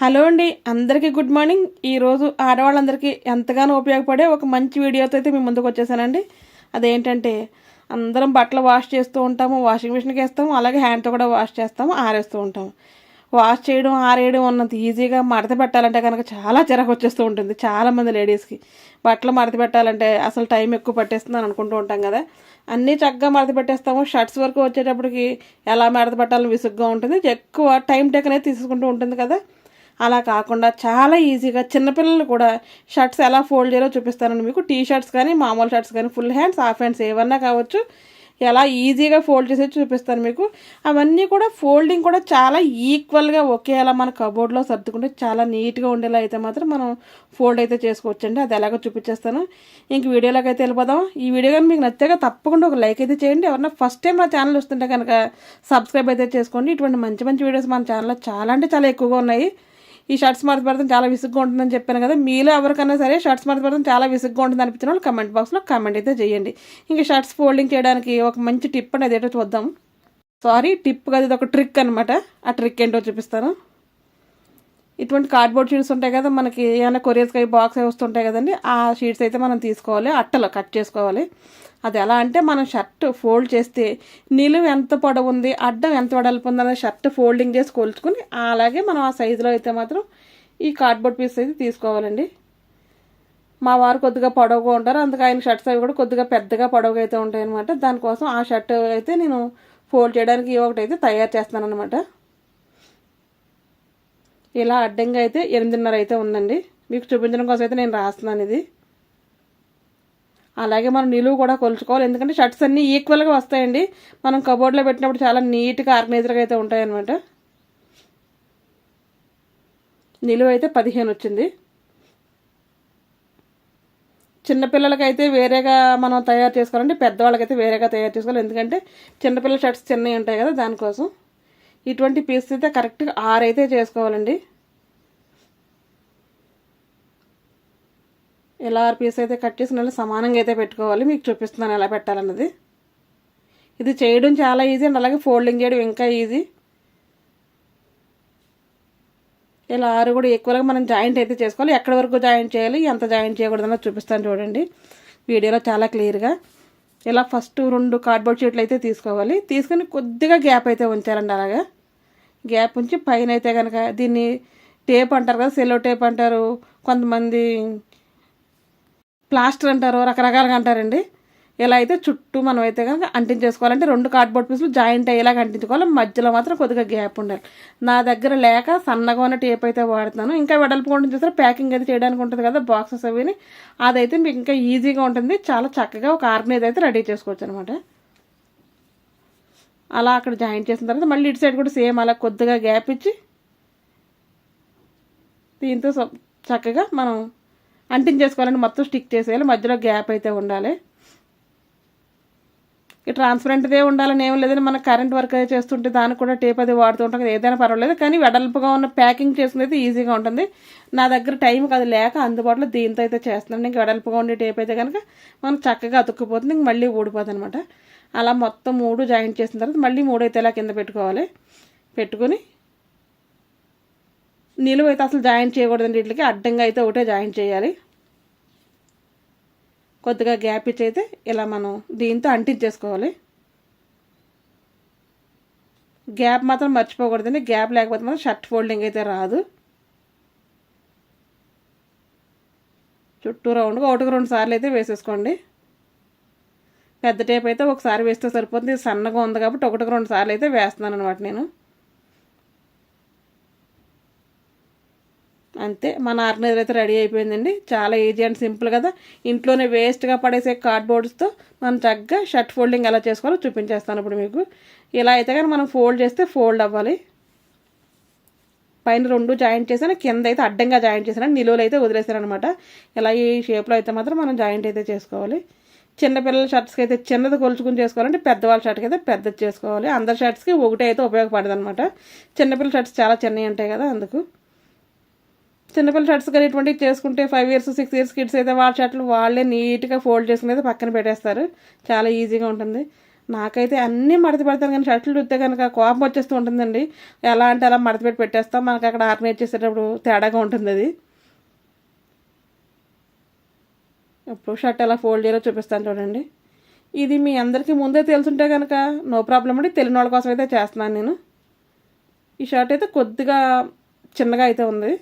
Hello అండి అందరికీ good morning. ఈరోజు ఆడవాళ్ళందరికీ ఎంతగానో ఉపయోగపడే ఒక మంచి వీడియోతో అయితే మీ ముందుకు వచ్చేసానండి. అదేంటంటే అందరం బట్టలు వాష్ చేస్తూ ఉంటాము వాషింగ్ మిషన్కి వేస్తాము అలాగే హ్యాండ్తో కూడా వాష్ చేస్తాము ఆరేస్తూ ఉంటాము. వాష్ చేయడం ఆరేయడం ఉన్నంత ఈజీగా మడత పెట్టాలంటే కనుక చాలా చిరాకు వచ్చేస్తూ ఉంటుంది చాలామంది లేడీస్కి. బట్టలు మడత పెట్టాలంటే అసలు టైం ఎక్కువ పట్టేస్తుంది అని అనుకుంటూ ఉంటాం కదా. అన్నీ చక్కగా మడత పెట్టేస్తాము. షర్ట్స్ వరకు వచ్చేటప్పటికి ఎలా మడత పెట్టాలని విసుగ్గా ఉంటుంది. ఎక్కువ టైం టేక్ అనేది తీసుకుంటూ ఉంటుంది కదా. అలా కాకుండా చాలా ఈజీగా చిన్నపిల్లలు కూడా షర్ట్స్ ఎలా ఫోల్డ్ చేయాలో చూపిస్తానండి మీకు. టీ షర్ట్స్ కానీ మామూలు షర్ట్స్ కానీ ఫుల్ హ్యాండ్స్ హాఫ్ హ్యాండ్స్ ఏమన్నా కావచ్చు ఎలా ఈజీగా ఫోల్డ్ చేసి చూపిస్తాను మీకు. అవన్నీ కూడా ఫోల్డింగ్ కూడా చాలా ఈక్వల్గా ఒకేలా మన కబోర్డ్లో సర్దుకుంటే చాలా నీట్గా ఉండేలా అయితే మాత్రం మనం ఫోల్డ్ అయితే చేసుకోవచ్చండి. అది ఎలాగో చూపించేస్తాను. ఇంక వీడియోలోకి అయితే వెళ్ళిపోదాం. ఈ వీడియో కానీ మీకు నచ్చాక తప్పకుండా ఒక లైక్ అయితే చేయండి. ఎవరన్నా ఫస్ట్ టైం మా ఛానల్ వస్తుంటే కనుక సబ్స్క్రైబ్ అయితే చేసుకోండి. ఇటువంటి మంచి మంచి వీడియోస్ మన ఛానల్లో చాలా అంటే చాలా ఎక్కువగా ఉన్నాయి. ఈ షర్ట్స్ మడత పెడతాం చాలా విసుగ్గా ఉంటుందని చెప్పాను కదా. మీలో ఎవరికైనా సరే షర్ట్స్ మడత పెడతాం చాలా విసుగ్గా ఉంటుంది అనిపించిన వాళ్ళు కమెంట్ బాక్స్లో కమెంట్ అయితే చేయండి. ఇంకా షర్ట్స్ ఫోల్డింగ్ చేయడానికి ఒక మంచి టిప్ అనేది ఏటో చూద్దాం. సారీ టిప్ కదా ఇది ఒక ట్రిక్ అనమాట ఆ ట్రిక్ ఏంటో చూపిస్తాను. ఇటువంటి కార్డ్బోర్డ్ షీట్స్ ఉంటాయి కదా మనకి ఏమైనా కొరియర్స్కి బాక్స్ అవి వస్తుంటాయి కదండి ఆ షీట్స్ అయితే మనం తీసుకోవాలి అట్టలో కట్ చేసుకోవాలి. అది ఎలా అంటే మనం షర్ట్ ఫోల్డ్ చేస్తే నిలువు ఎంత పొడవు ఉంది అడ్డం ఎంత వెడల్పు ఉంది షర్ట్ ఫోల్డింగ్ చేసి కొలుచుకుని అలాగే మనం ఆ సైజులో అయితే మాత్రం ఈ కార్డ్బోర్డ్ పీస్ అయితే తీసుకోవాలండి. మా వారు కొద్దిగా పొడవుగా ఉంటారు అందుకే ఆయన షర్ట్స్ అవి కూడా కొద్దిగా పెద్దగా పొడవుగా అయితే ఉంటాయన్నమాట. దానికోసం ఆ షర్ట్ అయితే నేను ఫోల్డ్ చేయడానికి ఒకటి అయితే తయారు చేస్తాను అనమాట ఇలా అడ్డంగా అయితే ఎనిమిదిన్నర అయితే ఉందండి. మీకు చూపించడం కోసం అయితే నేను రాస్తున్నాను ఇది. అలాగే మనం నిలువు కూడా కొలుచుకోవాలి. ఎందుకంటే షర్ట్స్ అన్నీ ఈక్వల్గా వస్తాయండి. మనం కబోర్డ్లో పెట్టినప్పుడు చాలా నీట్గా ఆర్గనైజర్గా అయితే ఉంటాయన్నమాట. నిలువ అయితే పదిహేను వచ్చింది. చిన్నపిల్లలకైతే వేరేగా మనం తయారు చేసుకోవాలంటే పెద్దవాళ్ళకైతే వేరేగా తయారు చేసుకోవాలి. ఎందుకంటే చిన్నపిల్లల షర్ట్స్ చిన్నవి ఉంటాయి కదా దానికోసం. ఇటువంటి పీస్ అయితే కరెక్ట్గా ఆరైతే చేసుకోవాలండి. ఎలా ఆర్పీస్ అయితే కట్ చేసిన సమానంగా అయితే పెట్టుకోవాలి. మీకు చూపిస్తున్నాను ఎలా పెట్టాలన్నది. ఇది చేయడం చాలా ఈజీ అండ్ అలాగే ఫోల్డింగ్ చేయడం ఇంకా ఈజీ ఇలా ఆరు కూడా ఈక్వల్గా మనం జాయింట్ అయితే చేసుకోవాలి. ఎక్కడి వరకు జాయింట్ చేయాలి ఎంత జాయింట్ చేయకూడదన్నది చూపిస్తాను చూడండి. వీడియోలో చాలా క్లియర్గా ఇలా ఫస్ట్ రెండు కార్డ్బోర్డ్ షీట్లు అయితే తీసుకోవాలి. తీసుకొని కొద్దిగా గ్యాప్ అయితే ఉంచాలండి అలాగా. గ్యాప్ ఉంచి పైన అయితే కనుక దీన్ని టేప్ అంటారు కదా సెల్లో టేప్ అంటారు. కొంతమంది ప్లాస్టర్ అంటారు రకరకాలుగా అంటారండి. ఇలా అయితే చుట్టూ మనం అయితే కనుక అంటించేసుకోవాలంటే రెండు కార్డ్బోర్డ్ పీసులు జాయింట్ అయ్యేలాగా అంటించుకోవాలి. మధ్యలో మాత్రం కొద్దిగా గ్యాప్ ఉండాలి. నా దగ్గర లేక సన్నగా ఉన్న టేప్ అయితే వాడుతున్నాను. ఇంకా వెడల్పు ఉంటుంది చూసారా? ప్యాకింగ్ అయితే చేయడానికి ఉంటుంది కదా బాక్సెస్ అవిని. అదైతే మీకు ఇంకా ఈజీగా ఉంటుంది. చాలా చక్కగా ఒక ఆర్గనైజ్ అయితే రెడీ చేసుకోవచ్చు అనమాట అలా అక్కడ జాయింట్ చేసిన తర్వాత మళ్ళీ ఇటు సైడ్ కూడా సేమ్ అలా కొద్దిగా గ్యాప్ ఇచ్చి దీంతో చక్కగా మనం అంటించేసుకోవాలండి మొత్తం స్టిక్ చేసేయాలి. మధ్యలో గ్యాప్ అయితే ఉండాలి. ఈ ట్రాన్స్పరెంట్దే ఉండాలని ఏం లేదని మనం కరెంట్ వర్క్ చేస్తుంటే దానికి కూడా టేప్ అది వాడుతూ ఉంటాం కదా ఏదైనా పర్వాలేదు. కానీ వెడల్పుగా ఉన్న ప్యాకింగ్ చేసుకునేది ఈజీగా ఉంటుంది. నా దగ్గర టైం అది లేక అందుబాటులో దీంతో అయితే చేస్తున్నాను ఇంకా వెడల్పుగా ఉండే టేప్ అయితే కనుక మనం చక్కగా అతుక్కుపోతుంది ఇంక మళ్ళీ ఊడిపోతుంది అనమాట అలా మొత్తం మూడు జాయింట్ చేసిన తర్వాత మళ్ళీ మూడు అయితే ఇలా కింద పెట్టుకోవాలి. పెట్టుకుని నిలువ అయితే అసలు జాయింట్ చేయకూడదండి వీటికి అడ్డంగా అయితే ఒకటే జాయింట్ చేయాలి. కొద్దిగా గ్యాప్ ఇచ్చి అయితే ఇలా మనం దీంతో అంటించేసుకోవాలి. గ్యాప్ మాత్రం మర్చిపోకూడదండి గ్యాప్ లేకపోతే మాత్రం షర్ట్ ఫోల్డింగ్ అయితే రాదు. చుట్టూ రౌండ్గా ఒకటికి రెండు సార్లు అయితే వేసేసుకోండి. పెద్ద టేప్ అయితే ఒకసారి వేస్తే సరిపోతుంది సన్నగా ఉంది కాబట్టి ఒకటికి రెండు సార్లు అయితే వేస్తున్నాను అనమాట నేను. అంతే. మన ఆర్గనైజర్ అయితే రెడీ అయిపోయిందండి. చాలా ఈజీ అండ్ సింపుల్ కదా. ఇంట్లోనే వేస్ట్గా పడేసే కార్డ్బోర్డ్స్తో మనం చక్కగా షర్ట్ ఫోల్డింగ్ ఎలా చేసుకోవాలో చూపించేస్తాను ఇప్పుడు మీకు. ఇలా అయితే కానీ మనం ఫోల్డ్ చేస్తే ఫోల్డ్ అవ్వాలి. పైన రెండు జాయింట్ చేసాను కింద అయితే అడ్డంగా జాయింట్ చేశాను నిలువలు అయితే వదిలేసాను అనమాట ఇలా ఈ షేప్లో అయితే మాత్రం మనం జాయింట్ అయితే చేసుకోవాలి. చిన్నపిల్లల షర్ట్స్కి అయితే చిన్నది కొలుచుకుని చేసుకోవాలంటే పెద్దవాళ్ళ షర్ట్కి అయితే పెద్దది చేసుకోవాలి. అందరి షర్ట్స్కి ఒకటే అయితే ఉపయోగపడదు అనమాట చిన్నపిల్లల షర్ట్స్ చాలా చిన్నవి ఉంటాయి కదా అందుకు. చిన్నపిల్లల షర్ట్స్ కానీ ఇటువంటివి చేసుకుంటే five years six years kids అయితే వాళ్ళ షర్ట్లు వాళ్ళే నీట్గా ఫోల్డ్ చేసుకుని అయితే పక్కన పెట్టేస్తారు. చాలా ఈజీగా ఉంటుంది. నాకైతే అన్నీ మడత పెడతాను కానీ షర్ట్లు చూస్తే కనుక కోపం వచ్చేస్తూ ఉంటుందండి. ఎలా అంటే అలా మడత పెట్టి పెట్టేస్తాం. మనకి అక్కడ ఆర్గనైజ్ చేసేటప్పుడు తేడాగా ఉంటుంది అది. ఇప్పుడు షర్ట్ ఎలా ఫోల్డ్ చేయాలో చూపిస్తాను చూడండి. ఇది మీ అందరికీ ముందే తెలుసుంటే కనుక నో ప్రాబ్లం అండి. తెలియని వాళ్ళ కోసం అయితే చేస్తున్నాను నేను. ఈ షర్ట్ అయితే కొద్దిగా చిన్నగా అయితే ఉంది.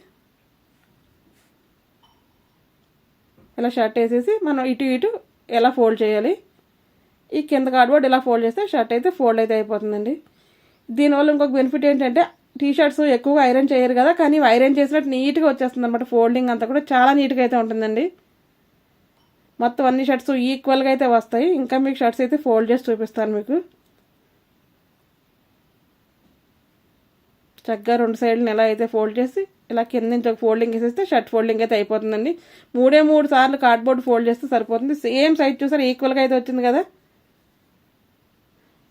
ఇలా షర్ట్ వేసేసి మనం ఇటు ఇటు ఎలా ఫోల్డ్ చేయాలి? ఈ కింద కార్డ్బోర్డ్ ఇలా ఫోల్డ్ చేస్తే షర్ట్ అయితే ఫోల్డ్ అయితే అయిపోతుందండి. దీనివల్ల ఇంకొక బెనిఫిట్ ఏంటంటే టీ షర్ట్స్ ఎక్కువగా ఐరన్ చేయరు కదా కానీ ఐరన్ చేసినట్టు నీట్గా వచ్చేస్తుంది అనమాట ఫోల్డింగ్ అంతా కూడా చాలా నీట్గా అయితే ఉంటుందండి. మొత్తం అన్ని షర్ట్స్ ఈక్వల్గా అయితే వస్తాయి. ఇంకా మీకు షర్ట్స్ అయితే ఫోల్డ్ చేసి చూపిస్తాను మీకు. చక్కగా రెండు సైడ్ని ఎలా అయితే ఫోల్డ్ చేసి ఇలా కింద నుంచి ఒక ఫోల్డింగ్ వేసేస్తే షర్ట్ ఫోల్డింగ్ అయితే అయిపోతుందండి. మూడే మూడు సార్లు కార్డ్బోర్డ్ ఫోల్డ్ చేస్తే సరిపోతుంది. సేమ్ సైజ్ చూసారు ఈక్వల్గా అయితే వచ్చింది కదా?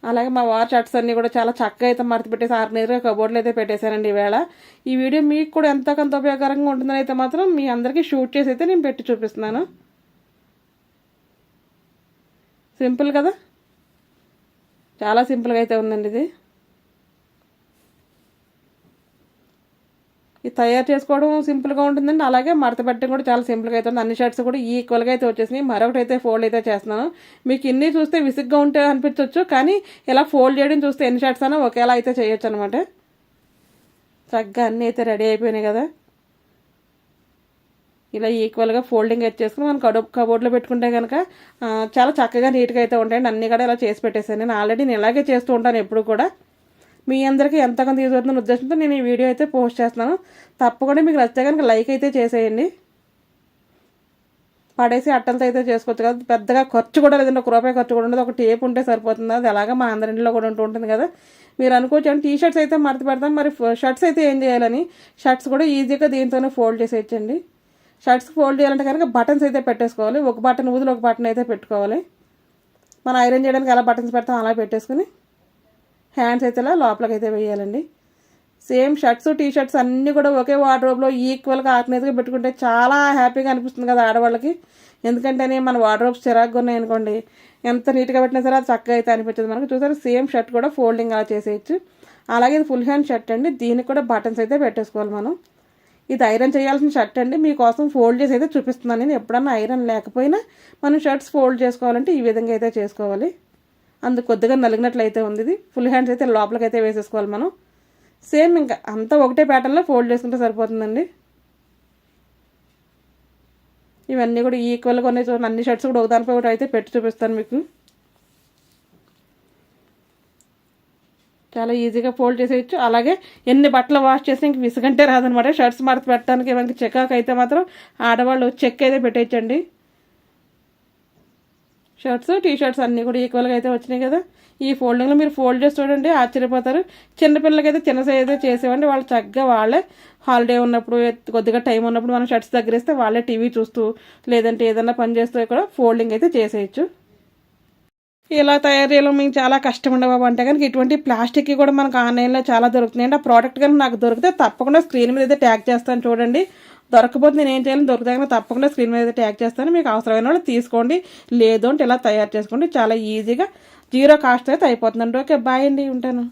అలాగే మా వార్ షర్ట్స్ అన్నీ కూడా చాలా చక్కగా అయితే మడత పెట్టేసి ఆర్గనైజ్గా కబోర్డ్లు అయితే పెట్టేశానండి ఈవేళ. ఈ వీడియో మీకు కూడా ఎంత కొంత ఉపయోగకరంగా ఉంటుందని అయితే మాత్రం మీ అందరికీ షూట్ చేసి అయితే నేను పెట్టి చూపిస్తున్నాను. సింపుల్ కదా? చాలా సింపుల్గా అయితే ఉందండి ఇది. ఇది తయారు చేసుకోవడం సింపుల్గా ఉంటుందండి. అలాగే మడత పెట్టడం కూడా చాలా సింపుల్గా అవుతుంది అన్ని షర్ట్స్ కూడా ఈక్వల్గా అయితే వచ్చేసినాయి. మరొకటి అయితే ఫోల్డ్ అయితే చేస్తున్నాను. మీకు ఇన్ని చూస్తే విసిగ్గా ఉంటే అనిపించవచ్చు కానీ ఇలా ఫోల్డ్ చేయడం చూస్తే ఎన్ని షర్ట్స్ అయినా ఒకేలా అయితే చేయొచ్చు అనమాట చక్కగా అన్నీ అయితే రెడీ అయిపోయినాయి కదా. ఇలా ఈక్వల్గా ఫోల్డింగ్ అయితే చేసుకుని మనం కడో కబోర్డ్లో పెట్టుకుంటే కనుక చాలా చక్కగా నీట్గా అయితే ఉంటాయండి. అన్నీ కూడా ఇలా చేసి పెట్టేసాను నేను ఆల్రెడీ నేను ఇలాగే చేస్తూ ఉంటాను ఎప్పుడు కూడా. మీ అందరికీ ఎంతగానో తీసుకుంటున్న ఉద్దేశంతో నేను ఈ వీడియో అయితే పోస్ట్ చేస్తున్నాను. తప్పకుండా మీకు నచ్చితే కనుక లైక్ అయితే చేసేయండి. పడేసి అట్టలతో అయితే చేసుకోవచ్చు కదా. పెద్దగా ఖర్చు కూడా లేదండి. ఒక రూపాయి ఖర్చు కూడా ఉండదు. ఒక టేప్ ఉంటే సరిపోతుంది. అది అలాగా మా అందరింట్లో కూడా ఉంటూ ఉంటుంది కదా. మీరు అనుకోవచ్చు టీ షర్ట్స్ అయితే మడత పెడతాం మరి షర్ట్స్ అయితే ఏం చేయాలని షర్ట్స్ కూడా ఈజీగా దీంతోనే ఫోల్డ్ చేసేయచ్చండి. షర్ట్స్ ఫోల్డ్ చేయాలంటే కనుక బటన్స్ అయితే పెట్టేసుకోవాలి. ఒక బటన్ ఊదులు ఒక బటన్ అయితే పెట్టుకోవాలి. మనం ఐరన్ చేయడానికి ఎలా బటన్స్ పెడతాం. అలా పెట్టేసుకుని హ్యాండ్స్ అయితే లోపలికి అయితే వేయాలండి. సేమ్ షర్ట్స్ టీ షర్ట్స్ అన్నీ కూడా ఒకే వార్డ్రోబ్లో ఈక్వల్గా ఆర్గనైజ్గా పెట్టుకుంటే చాలా హ్యాపీగా అనిపిస్తుంది కదా ఆడవాళ్ళకి. ఎందుకంటే మన వార్డ్రోబ్స్ చిరాకుగా ఉన్నాయి అనుకోండి ఎంత నీట్గా పెట్టినా సరే అది చక్కగా అయితే అనిపించదు మనకు. చూసారు సేమ్ షర్ట్ కూడా ఫోల్డింగ్ అలా చేసేయచ్చు. అలాగే ఇది ఫుల్ హ్యాండ్ షర్ట్ అండి. దీనికి కూడా బటన్స్ అయితే పెట్టేసుకోవాలి మనం. ఇది ఐరన్ చేయాల్సిన షర్ట్ అండి. మీకోసం ఫోల్డ్ చేసి అయితే చూపిస్తున్నాను. నేను ఎప్పుడన్నా ఐరన్ లేకపోయినా మనం షర్ట్స్ ఫోల్డ్ చేసుకోవాలంటే ఈ విధంగా అయితే చేసుకోవాలి. అందుకు కొద్దిగా నలిగినట్లయితే ఉంది ఇది. ఫుల్ హ్యాండ్స్ అయితే లోపలికైతే అయితే వేసేసుకోవాలి మనం. సేమ్ ఇంకా అంతా ఒకటే ప్యాటర్న్లో ఫోల్డ్ చేసుకుంటే సరిపోతుందండి. ఇవన్నీ కూడా ఈక్వల్గా ఉన్నాయి. చూడండి అన్ని షర్ట్స్ కూడా ఒకదానిపై ఒకటి అయితే పెట్టి చూపిస్తాను మీకు. చాలా ఈజీగా ఫోల్డ్ చేసేయచ్చు. అలాగే ఎన్ని బట్టలు వాష్ చేసి ఇంక విసుగంటే రాదనమాట షర్ట్స్ మడత పెట్టడానికి మనకి చెక్కాక అయితే మాత్రం ఆడవాళ్ళు చెక్ అయితే పెట్టేయచ్చండి. షర్ట్స్ టీ షర్ట్స్ అన్నీ కూడా ఈక్వల్గా అయితే వచ్చినాయి కదా. ఈ ఫోల్డింగ్లో మీరు ఫోల్డ్ చేసి చూడండి ఆశ్చర్యపోతారు. చిన్నపిల్లలకి అయితే చిన్న సైజ్ అయితే చేసేవండి వాళ్ళు చక్కగా వాళ్ళే హాలిడే ఉన్నప్పుడు కొద్దిగా టైం ఉన్నప్పుడు మనం షర్ట్స్ దగ్గరేస్తే వాళ్ళే టీవీ చూస్తూ లేదంటే ఏదైనా పని చేస్తూ కూడా ఫోల్డింగ్ అయితే చేసేయచ్చు. ఇలా తయారు చేయడం మీకు చాలా కష్టం ఉండవు అంటే కనుక ఇటువంటి ప్లాస్టిక్ కూడా మనకు ఆన్లైన్లో చాలా దొరుకుతున్నాయండి ఆ ప్రోడక్ట్ కనుక నాకు దొరికితే తప్పకుండా స్క్రీన్ మీద అయితే ట్యాగ్ చేస్తాను చూడండి. దొరకపోతే నేను ఏం చేయాలి? దొరికితే తప్పకుండా స్క్రీన్ మీద ట్యాగ్ చేస్తాను. మీకు అవసరమైన వాళ్ళు తీసుకోండి. లేదు అంటే ఇలా తయారు చేసుకోండి. చాలా ఈజీగా జీరో కాస్ట్ అయితే అయిపోతుందండి. ఓకే బాయ్ అండి. ఉంటాను.